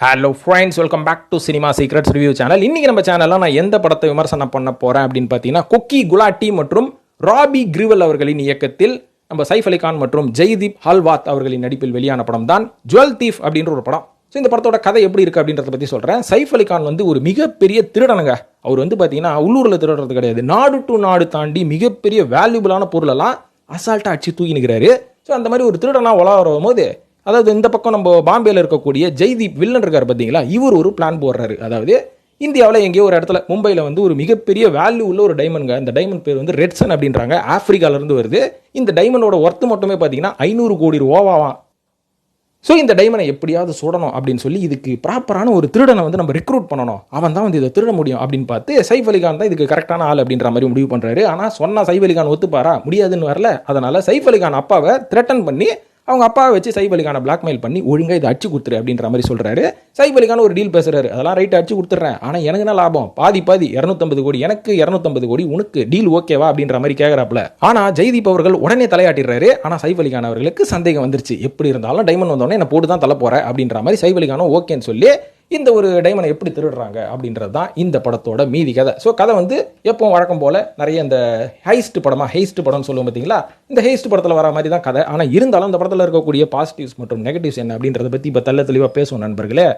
Hello friends welcome back to cinema secrets review channel இன்னைக்கு நம்ம சேனலில் நான் எந்த படத்தை விமர்சனம் பண்ண போகிறேன் அப்படின்னு பார்த்தீங்கன்னா கொக்கி குலாட்டி மற்றும் ராபி கிரிவல் அவர்களின் இயக்கத்தில் நம்ம சைஃப் அலி கான் மற்றும் ஜெய்தீப் ஹல்வாத் அவர்களின் நடிப்பில் வெளியான படம் தான் ஜுவல் தீஃப் அப்படின்ற ஒரு படம். ஸோ இந்த படத்தோட கதை எப்படி இருக்குது அப்படின்றத பற்றி சொல்கிறேன் சைஃப் அலி கான் வந்து ஒரு மிகப்பெரிய திருடனுங்க. அவர் வந்து பார்த்தீங்கன்னா உள்ளூரில் திருடுறது கிடையாது. நாடு டு நாடு தாண்டி மிகப்பெரிய வேல்யூபிளான பொருளெல்லாம் அசால்ட்டாக அடிச்சு தூக்கி நிற்கிறாரு ஸோ அந்த மாதிரி ஒரு திருடனாக வளரும் போது அதாவது இந்த பக்கம் நம்ம பாம்பேயில் இருக்கக்கூடிய ஜெய்தீப் வில்லன் இருக்கார் பார்த்தீங்களா? இவர் ஒரு பிளான் போடுறாரு. அதாவது இந்தியாவில் எங்கேயோ ஒரு இடத்துல மும்பையில் வந்து ஒரு மிகப்பெரிய வேல்யூ உள்ள ஒரு டைமண்ட்ங்க இந்த டைமண்ட் பேர் வந்து ரெட்சன் அப்படின்றாங்க. ஆப்பிரிக்கால வருது. இந்த டைமண்டோட ஒர்த்து மட்டுமே பார்த்தீங்கன்னா ஐநூறு கோடி ரூபாவாம் ஸோ இந்த டைமண்டை எப்படியாவது சுடணும் அப்படின்னு சொல்லி இதுக்கு ப்ராப்பரான ஒரு திருடனை வந்து நம்ம ரெக்ரூட் பண்ணணும். அவன் தான் வந்து இதை திருட முடியும் அப்படின்னு பார்த்து சைஃப் அலிகான் தான் இதுக்கு கரெக்டான ஆள் அப்படின்ற மாதிரி முடிவு பண்ணுறாரு ஆனால் சொன்னால் சைஃப் அலிகான் ஒத்துப்பாரா? முடியாதுன்னு வரல. அதனால் சைஃப் அலிகான் அப்பாவை த்ரெட்டன் பண்ணி அவங்க அப்பாவை வச்சு சைஃப் அலிகானை பிளாக்மெயில் பண்ணி ஒழுங்காக இதை அடிச்சு கொடுத்துரு அப்படின்ற மாதிரி சொல்கிறாரு சைப் அலிகான் ஒரு டீல் பேசுறாரு. அதெல்லாம் ரைட் அடிச்சு கொடுத்துட்றேன். ஆனால் எனக்கு என்ன லாபம்? பாதி பாதி இரநூத்தம்பது கோடி. எனக்கு இரநூத்தம்பது கோடி. உனக்கு டீல் ஓகேவா அப்படின்ற மாதிரி கேட்குறாப்புல ஆனால் ஜெய்தீப் அவர்கள் உடனே தலையாட்டிடுறாரு. ஆனால் சைப் அலிகான் அவர்களுக்கு சந்தேகம் வந்துருச்சு. எப்படி இருந்தாலும் டைமண்ட் வந்தோடனே என்ன போட்டு தான் தலை போற அப்படின்ற மாதிரி சைப் அலிகானும் ஓகேன்னு சொல்லி இந்த ஒரு டைமண்டை எப்படி திருடுறாங்க அப்படின்றது தான் இந்த படத்தோட மீதி கதை. ஸோ கதை வந்து எப்போ வழக்கம் போல நிறைய இந்த ஹைஸ்ட் படமா ஹெய்ஸ்ட் படம்னு சொல்லுவோம் பார்த்தீங்களா? இந்த ஹெய்ஸ்ட் படத்தில் வர மாதிரி தான் கதை. ஆனால் இருந்தாலும் இந்த படத்தில் இருக்கக்கூடிய பாசிட்டிவ்ஸ் மற்றும் நெகட்டிவ்ஸ் என்ன அப்படின்றத பற்றி இப்போ தெள்ள தெளிவாக பேசுவோம் நண்பர்களே.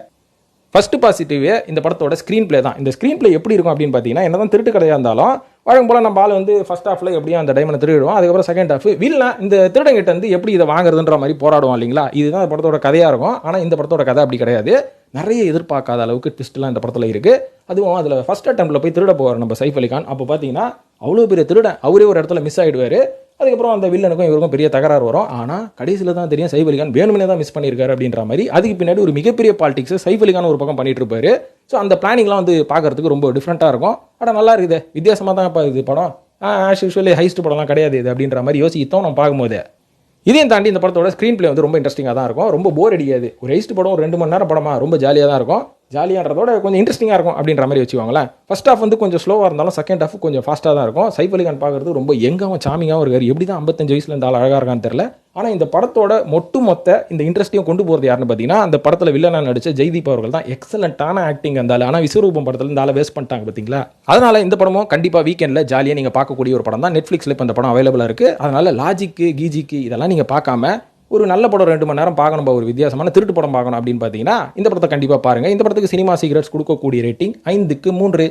ஃபஸ்ட்டு பாசிட்டிவே இந்த படத்தோட ஸ்க்ரீன் ப்ளே தான். இந்த ஸ்க்ரீன் ப்ளே எப்படி இருக்கும் அப்படின்னு பார்த்தீங்கன்னா என்னதான் திருட்டு கடையாக இருந்தாலும் வழங்க போல் நம்ம ஆள் வந்து ஃபஸ்ட் ஹாஃபில் எப்படியும் அந்த டைமண்ட் திருடுவோம் அதுக்கப்புறம் செகண்ட் ஹாஃப் வில்ல இந்த திருடங்கிட்ட வந்து எப்படி இதை வாங்குறதுன்ற மாதிரி போராடுவோம் இல்லைங்களா? இதுதான் இந்த படத்தோட கதையாக இருக்கும். ஆனால் இந்த படத்தோட கதை அப்படி கிடையாது. நிறைய எதிர்பார்க்காத அளவுக்கு ட்விஸ்ட்லாம் இந்த படத்தில் இருக்குது அதுவும் அதில் ஃபஸ்ட் அட்டம்ப்டில் போய் திருட போவார் நம்ம சைஃப் அலிகான் அப்போ பார்த்தீங்கன்னா அவ்வளோ பெரிய திருடன் அவரே ஒரு இடத்துல மிஸ் ஆகிடுவார் அதுக்கப்புறம் அந்த வில்லனுக்கும் இவருக்கும் பெரிய தகராறு வரும். ஆனால் கடைசியில் தான் தெரியும் சைஃப் அலிகான் வேணுமனே தான் மிஸ் பண்ணியிருக்காரு அப்படின்ற மாதிரி. அதுக்கு பின்னாடி ஒரு மிகப்பெரிய பாலிட்டிக்ஸை சைஃப் அலிகான் ஒரு பக்கம் பண்ணிட்டு இருப்பாரு. ஸோ அந்த பிளானிங்லாம் வந்து பார்க்கறதுக்கு ரொம்ப டிஃப்ரெண்ட்டாக இருக்கும். ஆனால் நல்லா இருக்குது. வித்தியாசமாக தான் இப்போ இது படம். ஆஸ் யூஸ்வலி ஹைஸ்ட் படம்லாம் கிடையாது இது அப்படின்ற மாதிரி யோசித்தோம் நம்ம பார்க்கும்போது. இதையும் தாண்டி இந்த படத்தோட ஸ்க்ரீன் பிளே வந்து ரொம்ப இன்ட்ரெஸ்டிங்காக தான் இருக்கும். ரொம்ப போர் அடிக்காது. ஒரு ஹைஸ்ட் படம் ஒரு ரெண்டு மணி நேரம் படமாக ரொம்ப ஜாலியாக தான் இருக்கும். ஜாலியான்றதோட கொஞ்சம் இன்ட்ரெஸ்டிங்காக இருக்கும் அப்படின்ற மாதிரி வச்சுக்கோங்களேன். ஃபர்ஸ்ட் ஹாஃப் வந்து கொஞ்சம் ஸ்லோவாக இருந்தாலும் செகண்ட் ஹாஃப் கொஞ்சம் ஃபாஸ்ட்டாக தான் இருக்கும். சைஃப் அலிகான் பார்க்குறது ரொம்ப எங்காவும் சாமிங்காகவும் இருக்கார். எப்படி தான் ஐம்பத்தஞ்சு வயசில் இந்த ஆள் அழகாக இருக்கான்னு தெரில ஆனால் இந்த படத்தோட மொட்டு மொத்த இந்த இன்ட்ரெஸ்ட்டையும் கொண்டு போகிறது யாருன்னு பார்த்தீங்கன்னா அந்த படத்தில் வில்லனாக நடிச்ச ஜெய்தீப் அவர்கள் தான். எக்ஸலண்ட்டான ஆக்டிங் அந்த ஆள். ஆனால் விஸ்வரூபம் படத்தில் இந்த ஆளை வேஸ்ட் பண்ணிட்டாங்க பார்த்தீங்களா? அதனால் இந்த படமும் கண்டிப்பாக வீக்கெண்டில் ஜாலியாக நீங்கள் பார்க்கக்கூடிய ஒரு படம் தான். நெட்ஃப்ளிக்ஸில் இப்போ இந்த படம் அவைலபிளாக இருக்குது அதனால் லாஜிக்கு கீஜிக்கு இதெல்லாம் நீங்கள் பார்க்காம ஒரு நல்ல படம் ரெண்டு மணி நேரம் பார்க்கணும் ஒரு வித்தியாசமான திருட்டு படம் பார்க்கணும் அப்படின்னு பார்த்தீங்கன்னா இந்த படத்தை கண்டிப்பாக பாருங்கள் இந்த படத்துக்கு சினிமா சீக்ரெட்ஸ் கொடுக்கக்கூடிய ரேட்டிங் ஐந்துக்கு மூன்று.